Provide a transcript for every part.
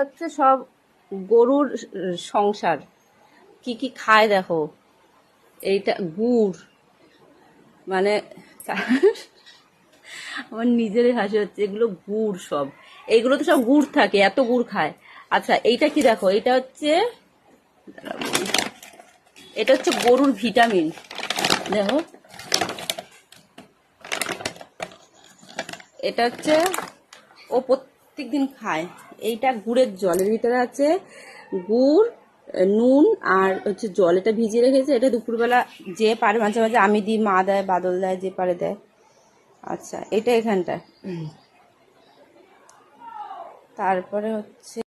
হচ্ছে সব গরুর সংসার। কি কি খায় দেখো? এইটা গুড়। মানে আমার নিজেরই হাসি হচ্ছে, এগুলো গুড় সব। এইগুলো তো সব গুড় থাকে, এত গুড় খায়। আচ্ছা এইটা কি দেখো? এটা হচ্ছে এটা হচ্ছে গরুর ভিটামিন। দেখো। এটা হচ্ছে ও প্রত্যেক দিন খায়। এইটা গুড়ের জলের ভিতরে আছে গুড় নুন আর হচ্ছে জল। এটা ভিজিয়ে রেখেছে। এটা দুপুরবেলা যে পারে মাঝে মাঝে আমি দিই মা দেয় বাদল দেয় যে পারে দেয়। আচ্ছা এটা এখানটায় তারপরে হচ্ছে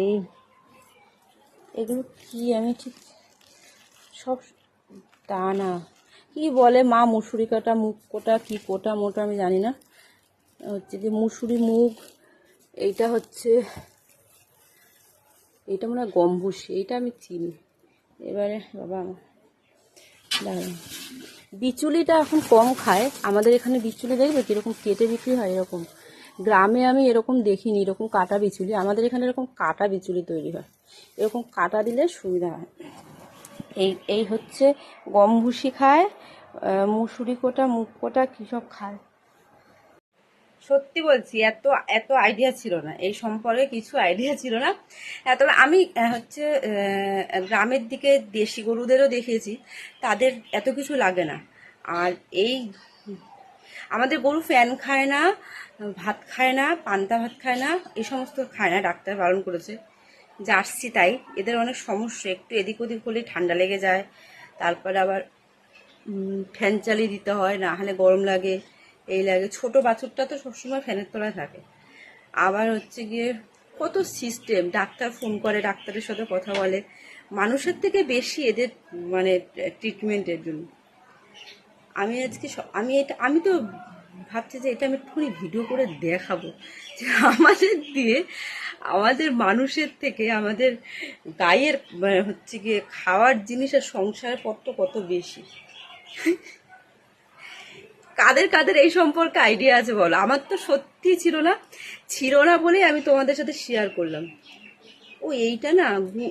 এই এগুলো কি আমি ঠিক সব দানা কি বলে মা মুসুরি কাটা মুখ কোটা কি কোটা মোটা আমি জানি না। হচ্ছে যে মুসুরি মুগ, এইটা হচ্ছে, এইটা মনে হয় গম্বুসি এইটা আমি চিনি। এবারে বাবা আমার বিচুলিটা এখন কম খায়। আমাদের এখানে বিচুলি দেখবে কীরকম কেটে বিক্রি হয় এরকম। গ্রামে আমি এরকম দেখিনি, এরকম কাটা বিচুলি। আমাদের এখানে এরকম কাটা বিচুলি তৈরি হয়। এরকম কাটা দিলে সুবিধা হয়। এই এই হচ্ছে গম ভুসি খায় মুসুরি কোটা, মুগ কোটা, কী সব খায়? সত্যি বলছি, এত এত আইডিয়া ছিল না। এই সম্পর্কে কিছু আইডিয়া ছিল না। এত আমি হচ্ছে গ্রামের দিকে দেশি গরুদেরও দেখেছি তাদের এত কিছু লাগে না। আর এই, আমাদের গরু ফ্যান খায় না, ভাত খায় না, পান্তা ভাত খায় না, এই সমস্ত খায় না, ডাক্তার বারণ করেছে। জার্সি তাই। এদের অনেক সমস্যা, একটু এদিক ওদিক হলেই ঠান্ডা লেগে যায়। তারপরে আবার ফ্যান চালিয়ে দিতে হয়, না হলে গরম লাগে। এই লাগে। ছোট বাছুরটা তো সবসময় ফ্যানের তলায় থাকে। আবার হচ্ছে গিয়ে কত সিস্টেম ডাক্তার ফোন করে, ডাক্তারের সাথে কথা বলে। মানুষের থেকে বেশি এদের মানে ট্রিটমেন্টের জন্য। আমি আজকে আমি এটা, আমি তো ভাবছি যে এটা আমি একটুখানি ভিডিও করে দেখাবো। যে আমাদের দিয়ে, আমাদের মানুষের থেকে আমাদের গায়ের মানে হচ্ছে গিয়ে খাওয়ার জিনিসের সংসারপত্র কত বেশি। কাদের কাদের এই সম্পর্কে আইডিয়া আছে বলো? আমার তো সত্যি ছিল না ছিল না বলেই আমি তোমাদের সাথে শেয়ার করলাম। ও এইটা না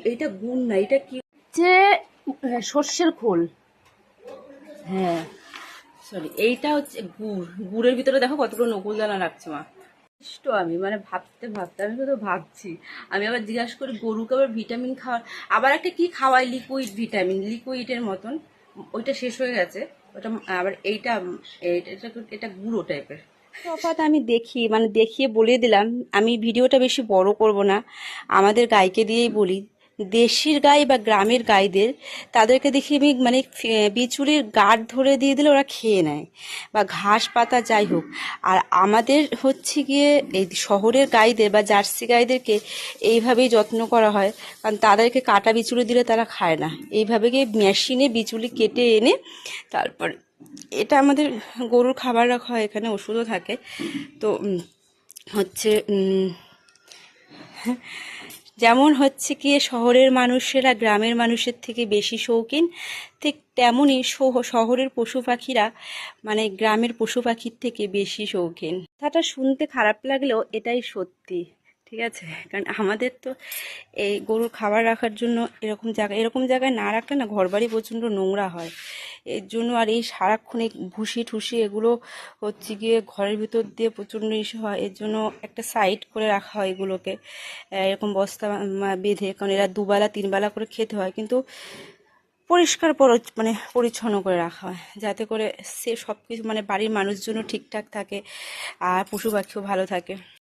এইটা গুণ না এটা কি? হচ্ছে সর্ষের খোল। হ্যাঁ সরি এইটা হচ্ছে গুড়। গুড়ের ভিতরে দেখো কতগুলো নকুল দানা রাখছে মা। ইষ্ট আমি মানে ভাবতে ভাবতে আমি শুধু ভাবছি। আমি আবার জিজ্ঞাসা করি গরুকে আবার ভিটামিন খাওয়ার আবার একটা কি খাওয়াই? লিকুইড ভিটামিন লিকুইডের মতন। ওইটা শেষ হয়ে গেছে। ওটা, আবার এইটা এটা- এটা গুঁড়ো টাইপের তফাৎ আমি দেখি মানে দেখিয়ে বলে দিলাম। আমি ভিডিওটা বেশি বড় করব না। আমাদের গাইকে দিয়েই বলি দেশির গাই বা গ্রামের গাইদের, তাদেরকে দেখি আমি মানে বিচুলির গাঢ় ধরে দিয়ে দিলে ওরা খেয়ে নেয় বা ঘাস পাতা যাই হোক। আর আমাদের হচ্ছে গিয়ে এই শহরের গাইদের বা জার্সি গাইদেরকে এইভাবেই যত্ন করা হয়, কারণ তাদেরকে কাটা বিচুলি দিলে তারা খায় না। এইভাবে গিয়ে মেশিনে বিচুলি কেটে এনে তারপর এটা আমাদের গরুর খাবার রাখা হয়, এখানে ওষুধও থাকে। তো হচ্ছে যেমন হচ্ছে কি, শহরের মানুষেরা গ্রামের মানুষের থেকে বেশি শৌখিন, ঠিক তেমনই শহ- শহরের পশু পাখিরা মানে গ্রামের পশু পাখির থেকে বেশি শৌখিন। কথাটা শুনতে খারাপ লাগলেও এটাই সত্যি, ঠিক আছে? কারণ আমাদের তো এই গরুর খাবার রাখার জন্য এরকম জায়গায় এরকম জায়গায় না রাখলে না ঘরবাড়ি প্রচণ্ড নোংরা হয়। এর জন্য আর এই সারাক্ষণ এই ভুসি ঠুসি এগুলো হচ্ছে গিয়ে ঘরের ভিতর দিয়ে প্রচণ্ড ইস্যু হয়। এর জন্য একটা সাইড করে রাখা হয় এগুলোকে। এরকম বস্তা বেঁধে, কারণ এরা দুবেলা, তিনবেলা করে খেতে হয়, কিন্তু পরিষ্কার পর- মানে পরিচ্ছন্ন করে রাখা হয়, যাতে করে সে সব কিছু মানে বাড়ির মানুষজনও ঠিকঠাক থাকে আর পশু পাখিও ভালো থাকে।